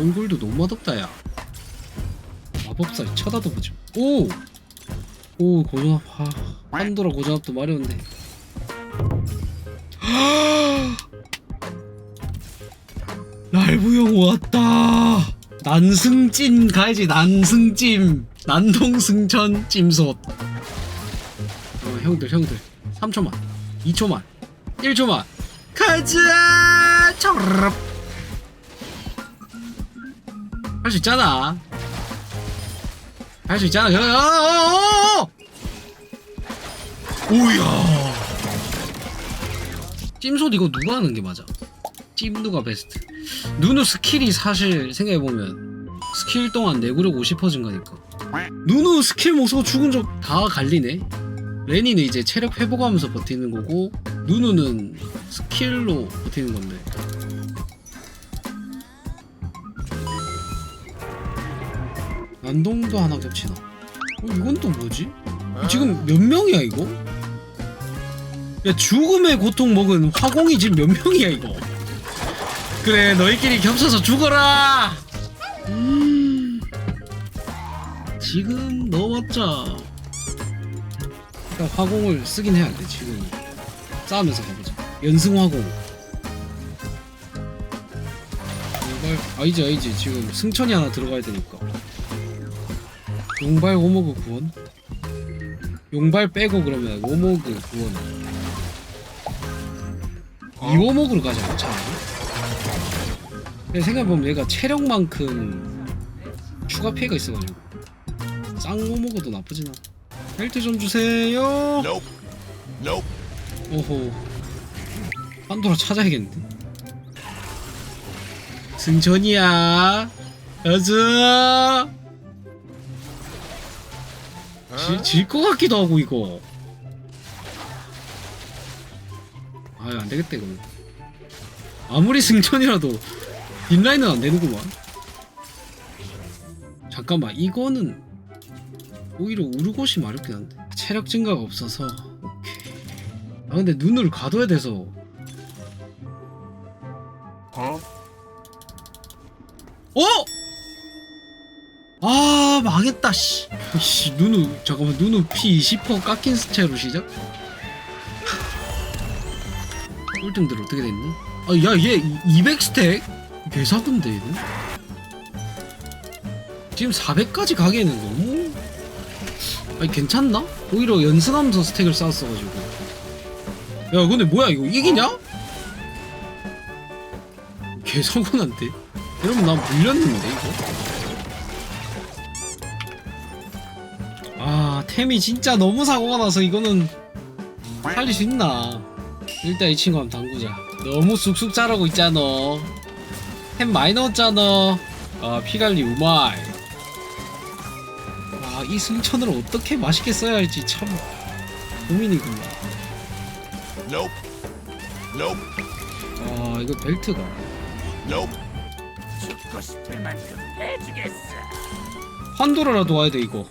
얼굴도 너무 맛없다 야. 마법사 쳐다도 보지 오! 오 고정압 아, 판도라 고정압도 마려운데 날부형 왔다! 난승찐 가야지 난승찜. 난동승천 찜솥. 어, 형들 형들. 3초만 2초만 1초만. 가자! 초르륵 할 수 있잖아. 할 수 있잖아. 어, 어, 어, 어! 오야. 찜솥 이거 누가 하는 게 맞아? 찜 누가 베스트. 누누 스킬이 사실 생각해보면 스킬 동안 내구력 50% 증가니까. 누누 스킬 못 쓰고 죽은 적 다 갈리네. 레니는 이제 체력 회복하면서 버티는 거고 누누는 스킬로 버티는 건데 난동도 하나 겹치나? 어, 이건 또 뭐지? 지금 몇 명이야 이거? 야 죽음의 고통 먹은 화공이 지금 몇 명이야 이거? 그래 너희끼리 겹쳐서 죽어라! 음. 지금 넣어봤자 일단 화공을 쓰긴 해야 돼 지금. 싸우면서 가보자. 연승 화공. 용발 아니지 아니지 지금 승천이 하나 들어가야 되니까 용발 오모그 구원? 용발 빼고 그러면 오모그 구원. 이오목으로 가자 차라리 근데 생각해보면 얘가 체력만큼 추가 피해가 있어가지고. 쌍오모그도 나쁘진 않아 벨트 좀 주세요! Nope. Nope. 오호. 판도라 찾아야겠는데? 승천이야! 가자 질것 같기도 하고 이거 아유 안되겠다 이거 아무리 승천이라도 뒷라인은 안되는구만 잠깐만 이거는 오히려 우르곳이 마렵긴 한데 체력 증가가 없어서 오케이 아 근데 눈을 가둬야 돼서 Huh? 어? 아 망했다 씨. 씨 누누 잠깐만 누누 피 20% 깎인 채로 시작? 꼴등들 어떻게 됐니? 아 야 얘 200스택? 개사근데 얘는? 지금 400까지 가기에는 너무 아니 괜찮나? 오히려 연승하면서 스택을 쌓았어가지고 야 근데 뭐야 이거 이기냐? 개사고난데? 여러분 나 물렸는데 이거? 템이 진짜 너무 사고가 나서 이거는 살릴 수 있나 일단 이 친구 한번 담그자 너무 쑥쑥 자라고 있잖아 템 많이 넣었잖아 아 피관리 우마이 와이 승천을 어떻게 맛있게 써야 할지 참 고민이구나 Nope. Nope. 아 이거 벨트가 Nope. 죽고 싶을 만큼 해주겠어. 판도라라도 와야 돼 이거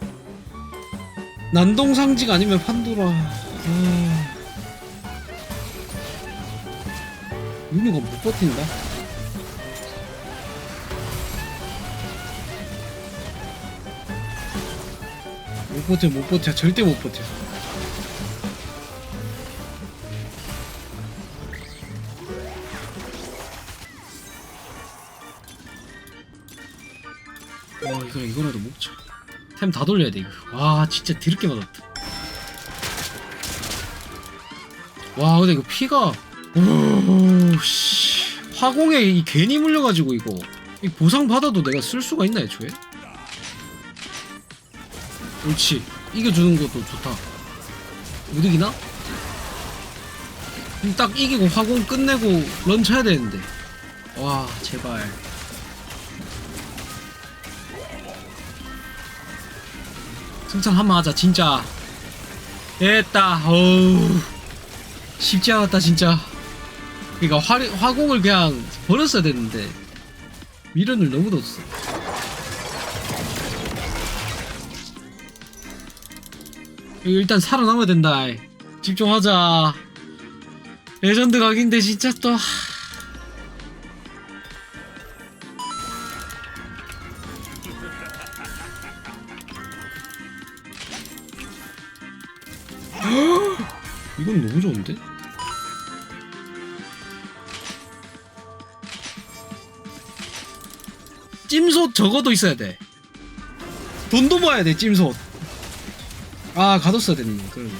난동상직 아니면 판도라. 아... 유니가 못 버틴다. 못 버텨 못 버텨. 절대 못 버텨 템 다 돌려야 돼 이거. 와 진짜 드럽게 맞았다. 와 근데 이거 피가 오씨. 화공에 이 괜히 물려가지고 이거. 이 보상 받아도 내가 쓸 수가 있나 애초에? 옳지. 이겨주는 것도 좋다. 못 이기나? 딱 이기고 화공 끝내고 런 쳐야 되는데. 와 제발 승천 한번 하자 진짜. 됐다. 어우. 쉽지 않았다 진짜. 그니까 화, 화공을 그냥 버렸어야 됐는데 미련을 너무 뒀어. 일단 살아남아야 된다. 집중하자. 레전드 각인데 진짜 또 이건 너무 좋은데? 찜솥 적어도 있어야 돼. 돈도 모아야 돼, 찜솥. 아, 가뒀어야 됐네, 그럼.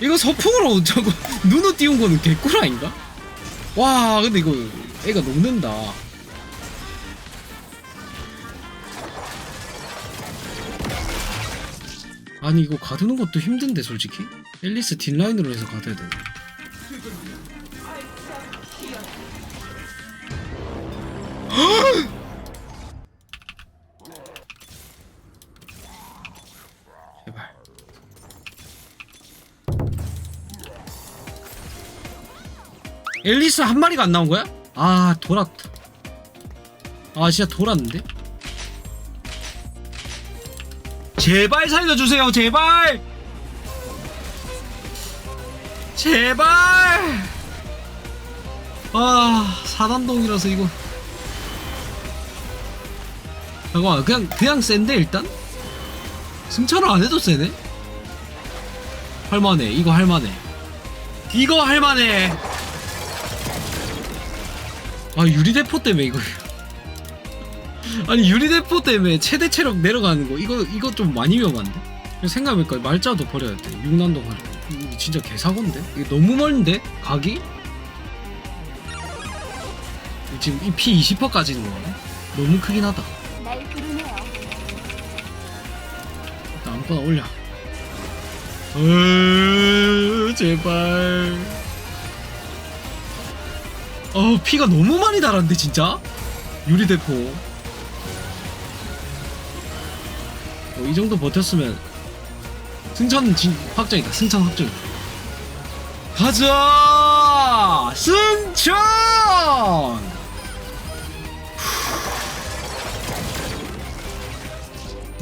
이거 서풍으로 저거, 눈을 띄운 거는 개꿀 아닌가? 와, 근데 이거, 애가 녹는다. 아니, 이거 가두는 것도 힘든데, 솔직히? 앨리스 뒷라인으로 해서 가둬야 되네. 제발. 앨리스 한 마리가 안 나온 거야? 아 돌았다. 아 진짜 돌았는데? 제발 살려주세요 제발! 제발! 아 사단동이라서 이거. 잠깐만 그냥 그냥 센데 일단? 승차를 안 해도 세네? 할만해 이거 할만해. 이거 할만해! 아 유리대포 때문에 이거 아니 유리대포 때문에 최대 체력 내려가는 거 이거 이거 좀 많이 위험한데? 생각해보니까 말자도 버려야 돼. 육난도 버려 이거 진짜 개사건데? 이게 너무 멀는데? 각이? 지금 이 피 20%까지는 거네 너무 크긴 하다. 날 부르네요. 일단 아무거나 올려. 으 제발. 어 피가 너무 많이 달았는데 진짜? 유리대포 어, 이 정도 버텼으면 승천 진 확정이다 승천 확정이다 가자 승천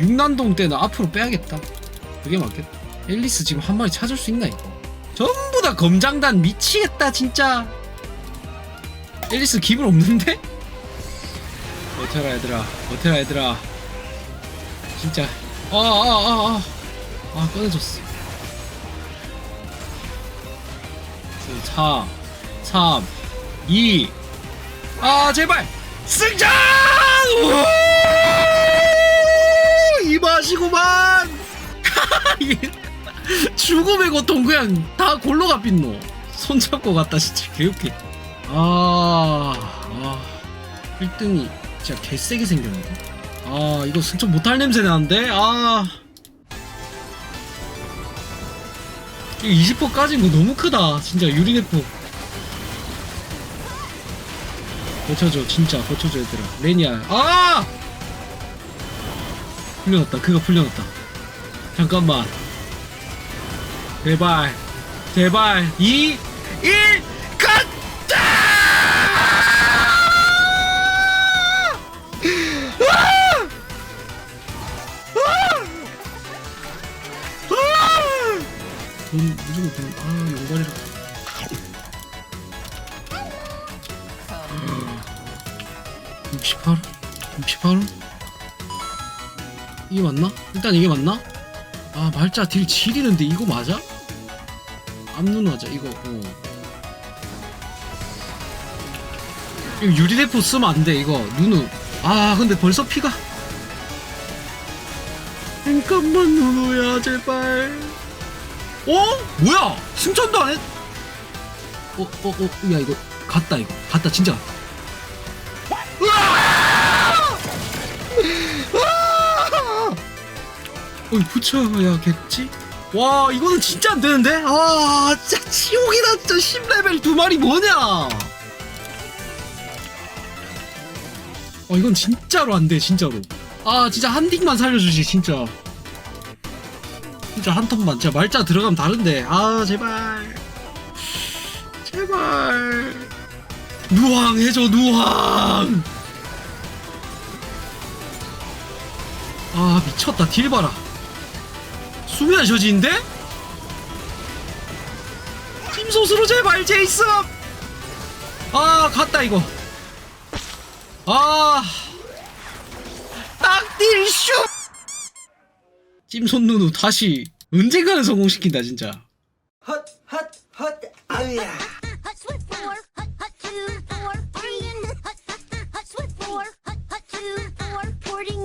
육난동 때는 앞으로 빼야겠다. 그게 맞겠다. 앨리스 지금 한 마리 찾을 수 있나 이거? 전부 다 검장단 미치겠다 진짜. 앨리스 기분 없는데? 버텨라 얘들아, 버텨라 얘들아. 진짜. 아, 아, 아, 아, 아, 꺼내줬어. 4, 3, 2, 아 제발! 우와! 이 맛이구만! 죽음의 고통 그냥 다 골로 갚힌노. 손잡고 갔다 진짜 개웃기. 아, 아, 1등이 진짜 개세게 생겼는데? 아, 이거 승천 못할 냄새 나는데? 아. 이거 20%까지인 거 너무 크다. 진짜 유리대포. 버텨줘, 진짜 버텨줘, 얘들아. 레니야. 아! 풀려났다. 그거 풀려났다. 잠깐만. 제발. 제발. 2, 1, 돈, 무조건 돈. 아, 용관이라. 68? 68원? 이게 맞나? 일단 이게 맞나? 아 말자 딜 지리는데 이거 맞아? 앞눈 맞아 이거 어. 이거 유리대포 쓰면 안 돼 이거 누누 아 근데 벌써 피가 잠깐만 누누야 제발 어? 뭐야 승천도 안 했? 어? 어? 어? 야 이거 갔다 이거 갔다 진짜 갔다 어이 부처야겠지? 와 이거는 진짜 안 되는데? 아 진짜 지옥이다 진짜 10레벨 두 마리 뭐냐? 어 이건 진짜로 안 돼 진짜로 아 진짜 한 틱만 살려주지 진짜 진짜 한 턴만. 진짜 말자 들어가면 다른데. 아 제발. 제발. 누황 해줘 누황. 아 미쳤다. 딜 봐라. 수면 저지인데? 팀소스로 제발 제이스 아 갔다 이거. 아. 딱딜 슛 찜손 누누 다시 언젠가는 성공시킨다 진짜.